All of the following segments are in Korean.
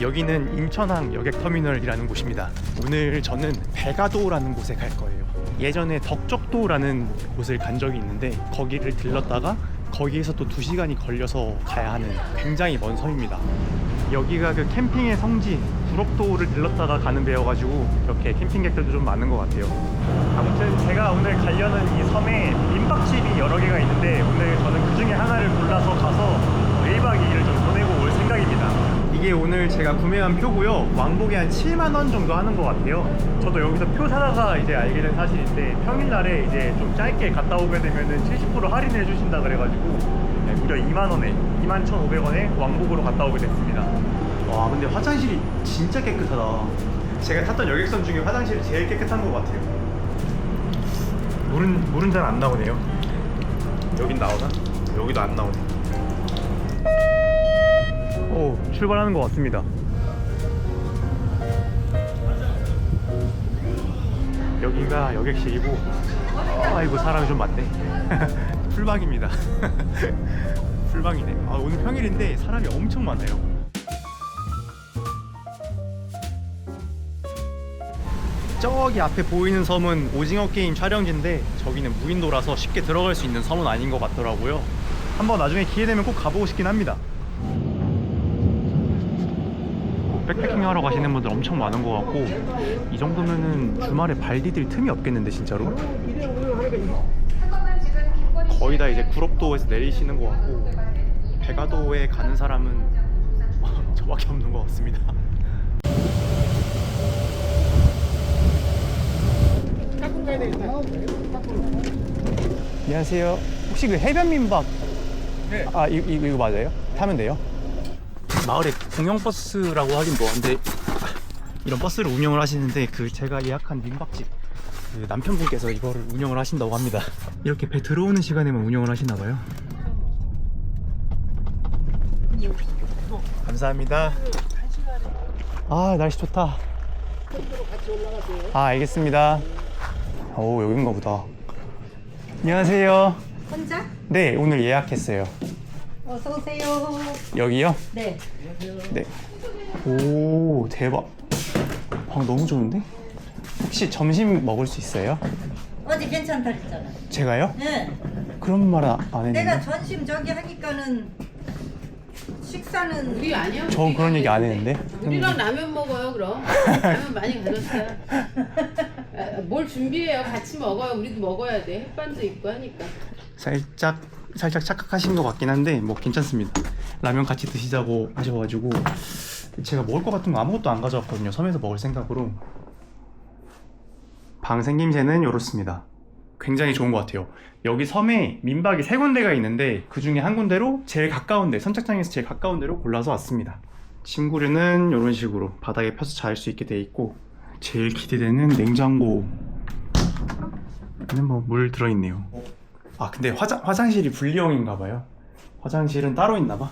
여기는 인천항 여객터미널이라는 곳입니다. 오늘 저는 배가도라는 곳에 갈 거예요. 예전에 덕적도라는 곳을 간 적이 있는데 거기를 들렀다가 거기에서 또 2시간이 걸려서 가야 하는 굉장히 먼 섬입니다. 여기가 그 캠핑의 성지 구록도를 들렀다가 가는 배여가지고 이렇게 캠핑객들도 좀 많은 것 같아요. 아무튼 제가 오늘 가려는 이 섬에 민박집이 여러 개가 있는데 오늘 저는 그 중에 하나를 골라서 가서 1박 2일을 좀 보내고 올 생각입니다. 이게 오늘 제가 구매한 표고요. 왕복에 한 7만 원 정도 하는 것 같아요. 저도 여기서 표 사다가 이제 알게 된 사실인데 평일날에 이제 좀 짧게 갔다 오게 되면은 70% 할인해 주신다 그래가지고 네, 무려 2만 원에 2만 1,500원에 왕복으로 갔다 오게 됐습니다. 와 근데 화장실이 진짜 깨끗하다. 제가 탔던 여객선 중에 화장실이 제일 깨끗한 것 같아요. 물은 물은 잘 안 나오네요. 여긴 나오나? 여기도 안 나오네. 오 출발하는 것 같습니다. 여기가 여객실이고 아이고 사람이 좀 많네. 풀방입니다. 풀방이네. 아 오늘 평일인데 사람이 엄청 많아요. 저기 앞에 보이는 섬은 오징어 게임 촬영지인데 저기는 무인도라서 쉽게 들어갈 수 있는 섬은 아닌 것 같더라고요. 한번 나중에 기회 되면 꼭 가보고 싶긴 합니다. 백패킹 하러 가시는 분들 엄청 많은 것 같고 이 정도면은 주말에 발 디딜 틈이 없겠는데 진짜로 거의 다 이제 구롭도에서 내리시는 것 같고 배가도에 가는 사람은 저밖에 없는 것 같습니다. 안녕하세요. 혹시 그 해변 민박 네. 아 이, 이, 이거 맞아요? 타면 돼요? 마을에 공영 버스라고 하긴 뭐한데 이런 버스를 운영을 하시는데 그 제가 예약한 민박집 그 남편분께서 이거를 운영을 하신다고 합니다. 이렇게 배 들어오는 시간에만 운영을 하시나 봐요. 감사합니다. 아 날씨 좋다. 아 알겠습니다. 오 여긴가 보다. 안녕하세요. 혼자? 네 오늘 예약했어요. 어서 오세요. 여기요? 네. 네. 오 대박. 방 너무 좋은데? 혹시 점심 먹을 수 있어요? 어디 괜찮다 그랬잖아. 제가요? 네. 그런 말안 했는데. 내가 전심 저기 하니까는 식사는 우리 아니야. 저 우리가 그런 얘기 안. 했는데. 우리랑 라면 먹어요 그럼. 라면 많이 가졌어요. 아, 뭘 준비해요? 같이 먹어요. 우리도 먹어야 돼. 햇반도 있고 하니까. 살짝 살짝 착각하신 것 같긴 한데 뭐 괜찮습니다. 라면 같이 드시자고 하셔가지고 제가 먹을 것 같은 거 아무것도 안 가져왔거든요. 섬에서 먹을 생각으로 방 생김새는 이렇습니다. 굉장히 좋은 것 같아요. 여기 섬에 민박이 세 군데가 있는데 그 중에 한 군데로 제일 가까운 데 선착장에서 제일 가까운 데로 골라서 왔습니다. 침구류는 이런 식으로 바닥에 펴서 잘 수 있게 돼 있고 제일 기대되는 냉장고 에는 뭐 물 들어있네요. 아 근데 화장 화장실이 분리형인가 봐요. 화장실은 따로 있나 봐.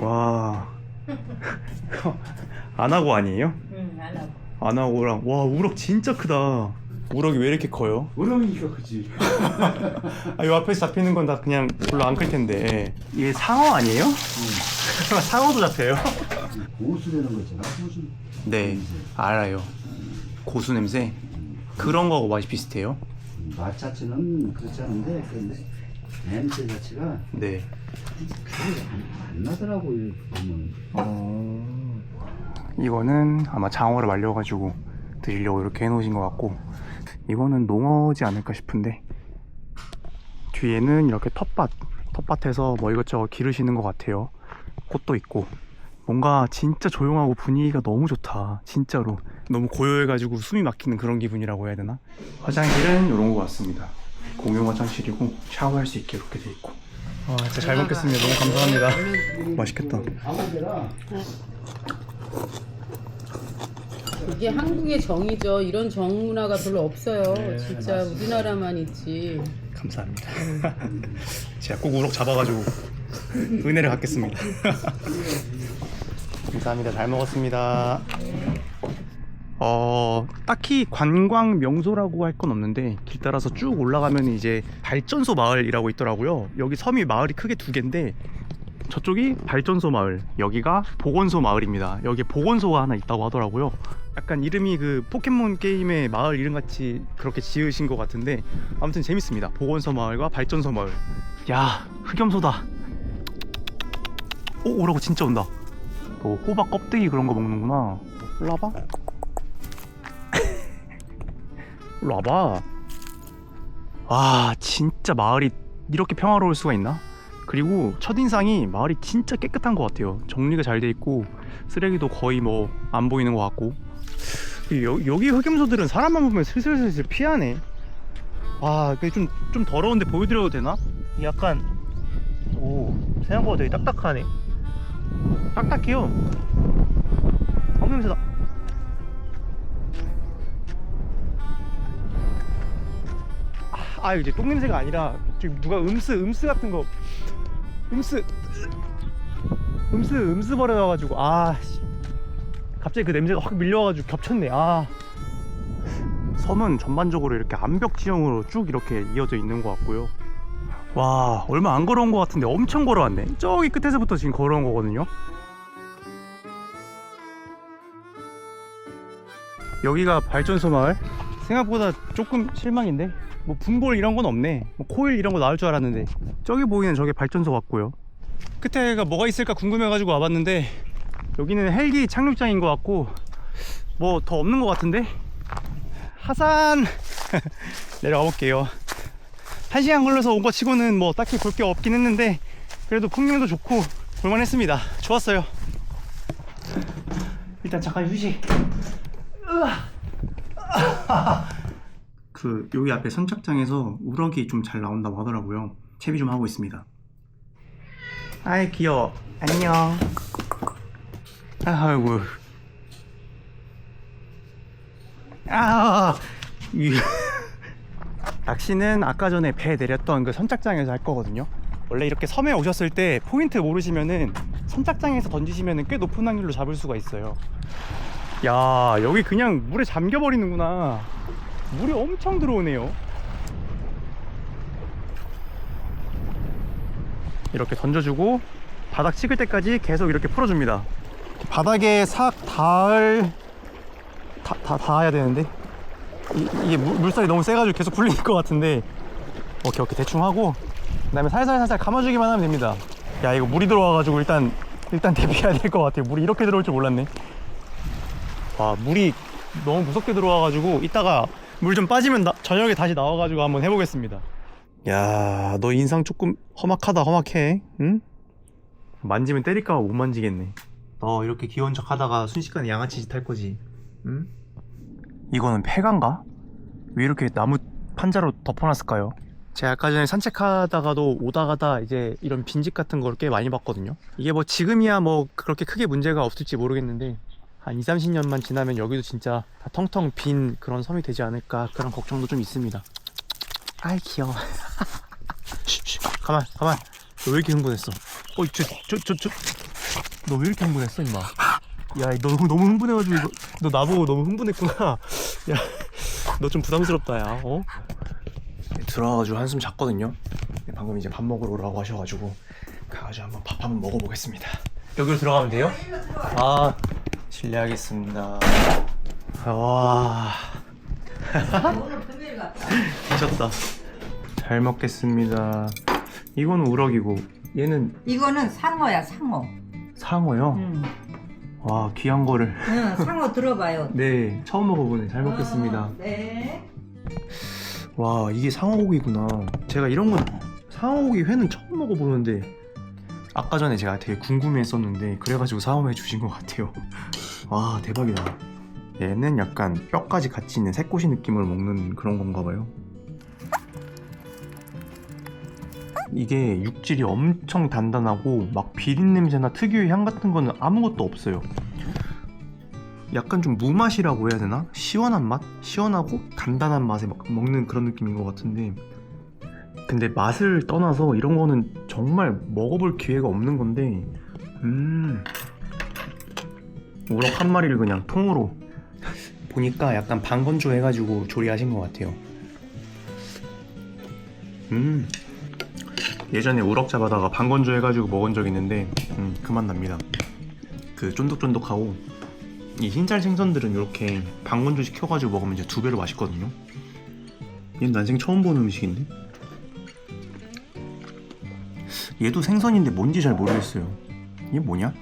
와. 안 하고 아니에요? 응, 안 하고. 안 하고랑 와 우럭 진짜 크다. 우럭이 왜 이렇게 커요? 우렁이가 그지. 아, 요 앞에서 잡히는 건 다 그냥 별로 안 클 텐데. 이게 상어 아니에요? 상어도 잡혀요? 고수되는 거 있잖아. 고수. 네, 알아요. 고수 냄새. 그런 거하고 맛이 비슷해요? 맛 자체는 그렇지 않은데 그 냄새 자체가 네. 안 나더라고 요 보면. 어... 이거는 아마 장어를 말려가지고 드시려고 이렇게 해놓으신 것 같고 이거는 농어지 않을까 싶은데 뒤에는 이렇게 텃밭 텃밭에서 뭐 이것저것 기르시는 것 같아요 꽃도 있고 뭔가 진짜 조용하고 분위기가 너무 좋다 진짜로 너무 고요해가지고 숨이 막히는 그런 기분이라고 해야 되나 화장실은 이런 것 같습니다 공용 화장실이고 샤워할 수 있게 이렇게 돼 있고 아 진짜 잘 먹겠습니다 너무 감사합니다 맛있겠다 이게 한국의 정이죠. 이런 정 문화가 별로 없어요. 네, 진짜 우리나라만 있지. 감사합니다. 제가 꼭 우럭 잡아가지고 은혜를 갚겠습니다. 감사합니다. 잘 먹었습니다. 어 딱히 관광 명소라고 할 건 없는데 길 따라서 쭉 올라가면 이제 발전소 마을이라고 있더라고요. 여기 섬이 마을이 크게 두 개인데 저쪽이 발전소 마을, 여기가 보건소 마을입니다. 여기 보건소가 하나 있다고 하더라고요. 약간 이름이 그 포켓몬 게임의 마을 이름 같이 그렇게 지으신 것 같은데 아무튼 재밌습니다. 보건소 마을과 발전소 마을. 야 흑염소다. 오 오라고 진짜 온다. 또 호박 껍데기 그런 거 먹는구나. 일로 와봐. 일로 와봐. 와 진짜 마을이 이렇게 평화로울 수가 있나? 그리고 첫인상이 마을이 진짜 깨끗한 것 같아요. 정리가 잘 돼 있고 쓰레기도 거의 뭐 안 보이는 것 같고 여, 여기 흑염소들은 사람만 보면 슬슬슬슬 피하네. 와, 좀, 좀 더러운데 보여드려도 되나? 약간, 오, 생각보다 되게 딱딱하네. 딱딱해요. 어, 냄새다. 아, 아, 이제 똥 냄새가 아니라, 지금 누가 음스, 음스 같은 거, 음스, 음스, 음스 버려놔가지고, 아, 씨. 갑자기 그 냄새가 확 밀려와가지고 겹쳤네. 아. 섬은 전반적으로 이렇게 암벽 지형으로 쭉 이렇게 이어져 있는 것 같고요. 와, 얼마 안 걸어온 것 같은데 엄청 걸어왔네. 저기 끝에서부터 지금 걸어온 거거든요. 여기가 발전소 마을. 생각보다 조금 실망인데. 뭐 분볼 이런 건 없네. 뭐 코일 이런 거 나올 줄 알았는데. 저기 보이는 저게 발전소 같고요. 끝에가 뭐가 있을까 궁금해가지고 와봤는데 여기는 헬기 착륙장인 것 같고 뭐 더 없는 것 같은데 하산 내려가 볼게요 한 시간 걸려서 온 거 치고는 뭐 딱히 볼 게 없긴 했는데 그래도 풍경도 좋고 볼만했습니다 좋았어요 일단 잠깐 휴식. 그 여기 앞에 선착장에서 우럭이 좀 잘 나온다고 하더라고요 채비 좀 하고 있습니다 아이 귀여워 안녕 아이고. 아, 이- 낚시는 아까 전에 배 내렸던 그 선착장에서 할 거거든요. 원래 이렇게 섬에 오셨을 때 포인트 모르시면은 선착장에서 던지시면은 꽤 높은 확률로 잡을 수가 있어요. 야, 여기 그냥 물에 잠겨 버리는구나. 물이 엄청 들어오네요. 이렇게 던져주고 바닥 찍을 때까지 계속 이렇게 풀어줍니다. 바닥에 삭 닿을 다, 다 닿아야 되는데 이, 이게 물, 물살이 너무 세가지고 계속 굴릴 것 같은데 오케이 오케이 대충 하고 그 다음에 살살 살살 감아주기만 하면 됩니다. 야 이거 물이 들어와가지고 일단 일단 대비해야 될 것 같아요. 물이 이렇게 들어올 줄 몰랐네. 와 물이 너무 무섭게 들어와가지고 이따가 물 좀 빠지면 나- 저녁에 다시 나와가지고 한번 해보겠습니다. 야 너 인상 조금 험악하다 험악해. 응? 만지면 때릴까봐 못 만지겠네. 너 이렇게 귀여운 척 하다가 순식간에 양아치 짓 할 거지. 응? 이거는 폐가인가? 왜 이렇게 나무 판자로 덮어놨을까요? 제가 아까 전에 산책하다가도 오다가다 이제 이런 빈집 같은 걸 꽤 많이 봤거든요. 이게 뭐 지금이야 뭐 그렇게 크게 문제가 없을지 모르겠는데 한 2, 30년만 지나면 여기도 진짜 다 텅텅 빈 그런 섬이 되지 않을까 그런 걱정도 좀 있습니다. 아이 귀여워. 쉬, 쉬, 가만, 가만. 너 왜 이렇게 흥분했어? 어, 저, 저, 저, 저. 너 왜 이렇게 흥분했어, 임마? 야, 너 너무, 흥분해가지고 이거, 너 나보고 너무 흥분했구나. 야, 너 좀 부담스럽다, 야. 어? 들어와가지고 한숨 잤거든요. 근데 방금 이제 밥 먹으러 오라고 하셔가지고 가가지고 한번 밥 한번 먹어보겠습니다. 여기로 들어가면 돼요? 아, 실례하겠습니다. 와. 미쳤다. 잘 먹겠습니다. 이거는 우럭이고 얘는 이거는 상어야 상어. 상어요. 응. 와 귀한 거를. 응, 상어 들어봐요. 네 처음 먹어보네. 잘 먹겠습니다. 어, 네. 와 이게 상어고기구나. 제가 이런 건 상어고기 회는 처음 먹어보는데 아까 전에 제가 되게 궁금해했었는데 그래가지고 사험해 주신 것 같아요. 와 대박이다. 얘는 약간 뼈까지 같이 있는 새꼬시 느낌을 먹는 그런 건가 봐요. 이게 육질이 엄청 단단하고 막 비린 냄새나 특유의 향 같은 거는 아무것도 없어요. 약간 좀 무맛이라고 해야 되나? 시원한 맛? 시원하고 단단한 맛에 막 먹는 그런 느낌인 것 같은데 근데 맛을 떠나서 이런 거는 정말 먹어볼 기회가 없는 건데 음 우럭 한 마리를 그냥 통으로 보니까 약간 반건조 해가지고 조리하신 것 같아요 음 예전에 우럭 잡아다가 방건조 해가지고 먹은 적 있는데 음, 그만 납니다. 그 쫀득쫀득하고 이 흰살 생선들은 이렇게 방건조 시켜가지고 먹으면 이제 두 배로 맛있거든요. 얘는 난생 처음 보는 음식인데 얘도 생선인데 뭔지 잘 모르겠어요. 이게 뭐냐?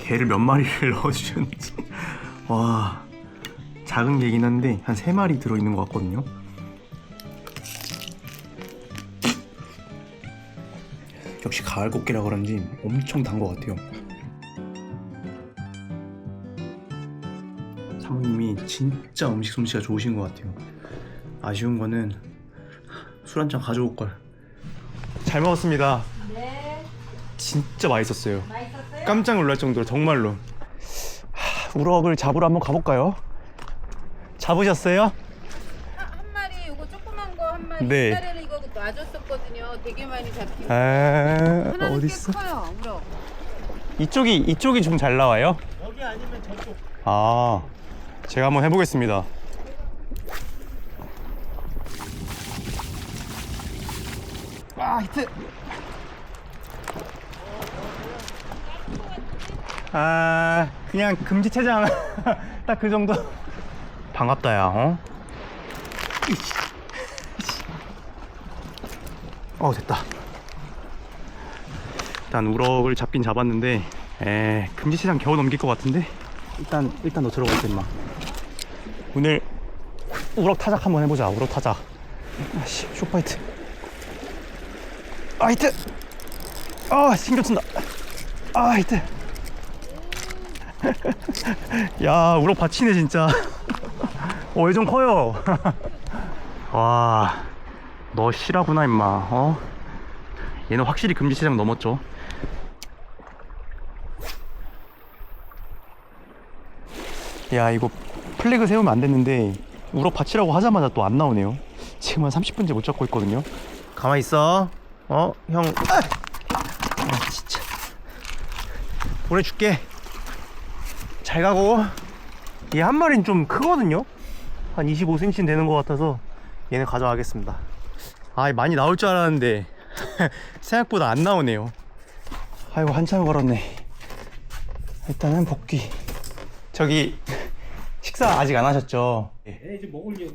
개를 몇 마리를 넣어주셨는지 와 작은 개긴 한데 한 세 마리 들어있는 것 같거든요. 역시 가을 꽃게라 그런지 엄청 단 것 같아요. 사모님이 진짜 음식 솜씨가 좋으신 것 같아요. 아쉬운 거는 술 한 잔 가져올 걸. 잘 먹었습니다. 네. 진짜 맛있었어요. 맛있었어요? 깜짝 놀랄 정도로 정말로. 하, 우럭을 잡으러 한번 가볼까요? 잡으셨어요? 한 마리 이거 조그만 거 한 마리 네. 옛날에는 이거 놔줬었거든요. 되게 많이 잡히고. 아 하나는 어디 꽤 있어? 커요. 우럭. 이쪽이 이쪽이 좀 잘 나와요? 여기 아니면 저쪽. 아 제가 한번 해보겠습니다. 아 히트. 아 그냥 금지체장 딱 그 정도. 반갑다 야. 어? 이씨. 이씨. 어 됐다. 일단 우럭을 잡긴 잡았는데 에 금지체장 겨우 넘길 것 같은데 일단 일단 너 들어가 있어 임마 오늘 우럭 타작 한번 해보자 우럭 타작 아씨 쇼파이트 아 히트 아 신경 쓴다 아 히트 야 우럭 받치네 진짜. 어얘 좀 커요? 와너 실하구나 임마. 어? 얘는 확실히 금지체장 넘었죠. 야 이거 플래그 세우면 안 됐는데 우럭 받치라고 하자마자 또 안 나오네요. 지금 한 30분째 못 잡고 있거든요. 가만히 있어. 어? 형. 아! 아, 진짜. 보내줄게 잘 가고 얘 한 마리는 좀 크거든요 한 25cm 되는 것 같아서 얘는 가져가겠습니다 아 많이 나올 줄 알았는데 생각보다 안 나오네요 아이고 한참 걸었네 일단은 복귀 저기 식사 아직 안 하셨죠?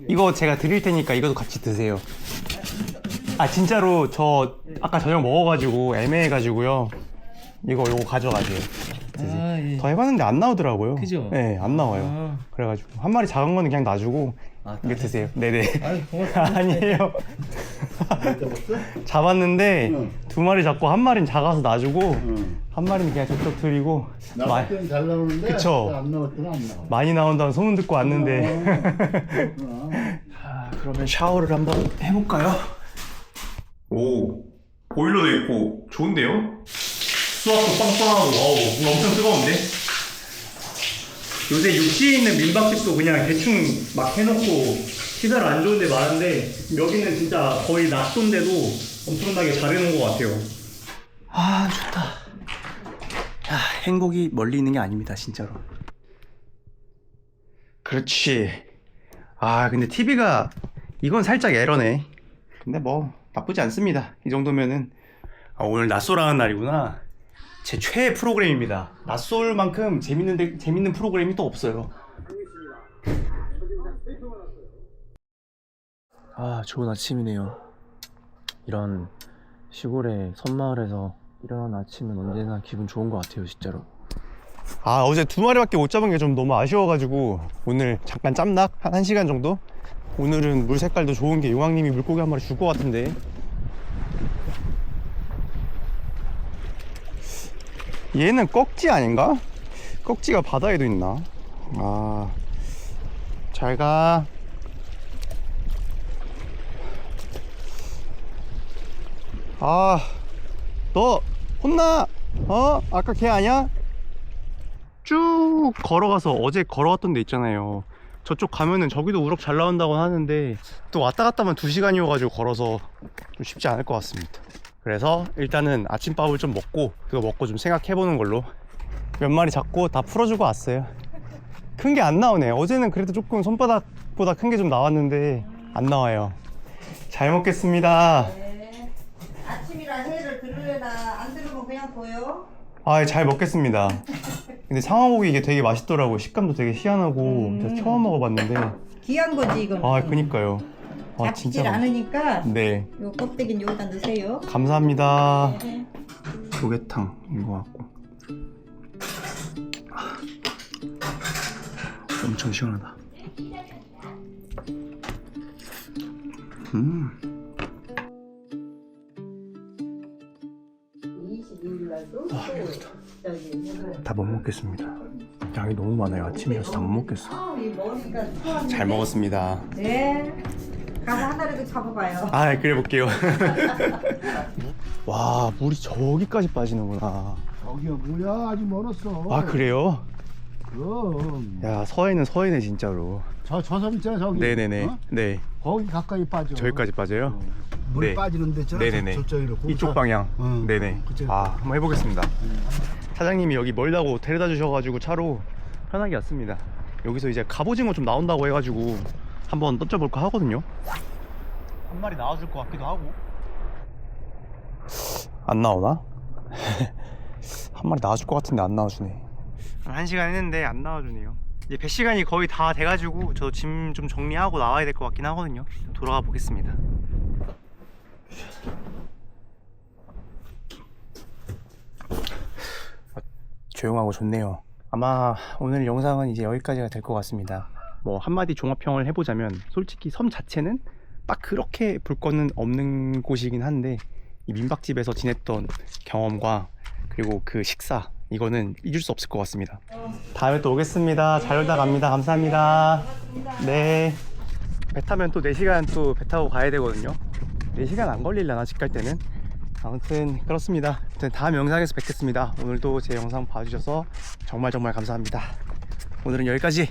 이거 제가 드릴 테니까 이것도 같이 드세요. 아 진짜로 저 아까 저녁 먹어가지고 애매해가지고요. 이거 요거 가져가세요. 드세요. 아, 예. 더 해봤는데 안 나오더라고요. 그죠? 네, 안 나와요. 아. 그래가지고 한 마리 작은 거는 그냥 놔주고 아, 이거 드세요. 네네. 아유, 고맙습니다. 아니에요. 잡았어? 잡았는데 응. 두 마리 잡고 한 마리는 작아서 놔주고 응. 한 마리는 그냥 저쪽 드리고 마- 나올 때는 잘 나오는데 그쵸. 안 나올 때는 안 나와. 많이 나온다는 소문 듣고 왔는데 어. 아, 그러면 샤워를 한번 해볼까요? 오 보일러도 있고 좋은데요? 수압도 빵빵하고. 와우 물 엄청 뜨거운데? 요새 육지에 있는 민박집도 그냥 대충 막 해놓고 시설 안 좋은 데 많은데 여기는 진짜 거의 낮돈데도 엄청나게 잘 해놓은 것 같아요. 아 좋다. 야, 행복이 멀리 있는 게 아닙니다 진짜로. 그렇지. 아 근데 TV가 이건 살짝 에러네. 근데 뭐 나쁘지 않습니다. 이 정도면은. 아, 오늘 낮솔하는 날이구나 제 최애 프로그램입니다. 낮솔만큼 재밌는 데, 재밌는 프로그램이 또 없어요. 아 좋은 아침이네요. 이런 시골의 섬마을에서 일어난 아침은 언제나 기분 좋은 것 같아요 진짜로. 아 어제 두 마리밖에 못 잡은 게 좀 너무 아쉬워가지고 오늘 잠깐 짬낙 한 1시간 정도? 오늘은 물 색깔도 좋은 게 용왕님이 물고기 한 마리 줄 것 같은데 얘는 꺽지 아닌가? 꺽지가 바다에도 있나? 아 잘 가 아 너 혼나 어? 아까 걔 아니야? 쭉 걸어가서 어제 걸어갔던 데 있잖아요 저쪽 가면은 저기도 우럭 잘 나온다고 하는데 또 왔다 갔다만 2시간이어가지고 걸어서 좀 쉽지 않을 것 같습니다 그래서 일단은 아침밥을 좀 먹고 그거 먹고 좀 생각해보는 걸로 몇 마리 잡고 다 풀어주고 왔어요 큰 게 안 나오네 어제는 그래도 조금 손바닥보다 큰 게 좀 나왔는데 안 나와요 잘 먹겠습니다 네. 아침이라 보여? 아, 잘 먹겠습니다. 근데 상어고기 이게 되게 맛있더라고요. 식감도 되게 희한하고 음. 제가 처음 먹어봤는데 귀한 거지 이거는. 아, 그니까요. 아, 잡질 진짜. 않으니까 네, 요 껍데기는 여기다 넣으세요. 감사합니다. 네. 조개탕인 것 같고. 아, 엄청 시원하다. 음. 22일 날도 또 저기 다못 먹겠습니다. 양이 너무 많아요. 아침이라서 다 못 먹겠어. 아, 이 머리가 투하네. 잘 먹었습니다. 네. 가서 하나라도 잡아봐요. 아, 그래 볼게요. 와, 물이 저기까지 빠지는구나. 저기야 뭐야 아직 멀었어. 아, 그래요? 그럼 야, 서해는 서해네 진짜로. 저 저섬 있잖아 저기. 네네네. 어? 네. 거기 가까이 빠져. 저기까지 빠져요? 물 네. 빠지는 데 있잖아. 네네네. 저. 거기서- 이쪽 방향. 어, 네네. 그쪽. 아, 한번 해보겠습니다. 사장님이 여기 멀다고 데려다 주셔가지고 차로 편하게 왔습니다. 여기서 이제 갑오징어 좀 나온다고 해가지고 한번 던져볼까 하거든요. 한 마리 나와줄 것 같기도 하고. 안 나오나? 한 마리 나와줄 것 같은데 안 나와주네. 한 시간 했는데 안 나와주네요. 이제 배 시간이 거의 다 돼가지고 저 짐 좀 정리하고 나와야 될 것 같긴 하거든요. 돌아가 보겠습니다. 조용하고 좋네요. 아마 오늘 영상은 이제 여기까지가 될 것 같습니다. 뭐 한마디 종합평을 해보자면 솔직히 섬 자체는 딱 그렇게 볼 거는 없는 곳이긴 한데 이 민박집에서 지냈던 경험과 그리고 그 식사 이거는 잊을 수 없을 것 같습니다. 다음에 또 오겠습니다. 잘 놀다 갑니다. 감사합니다. 네. 배 타면 또 4시간 또 배 타고 가야 되거든요. 4시간 안 걸릴려나 집 갈 때는. 아무튼 그렇습니다. 아무튼 다음 영상에서 뵙겠습니다. 오늘도 제 영상 봐주셔서 정말 정말 감사합니다. 오늘은 여기까지.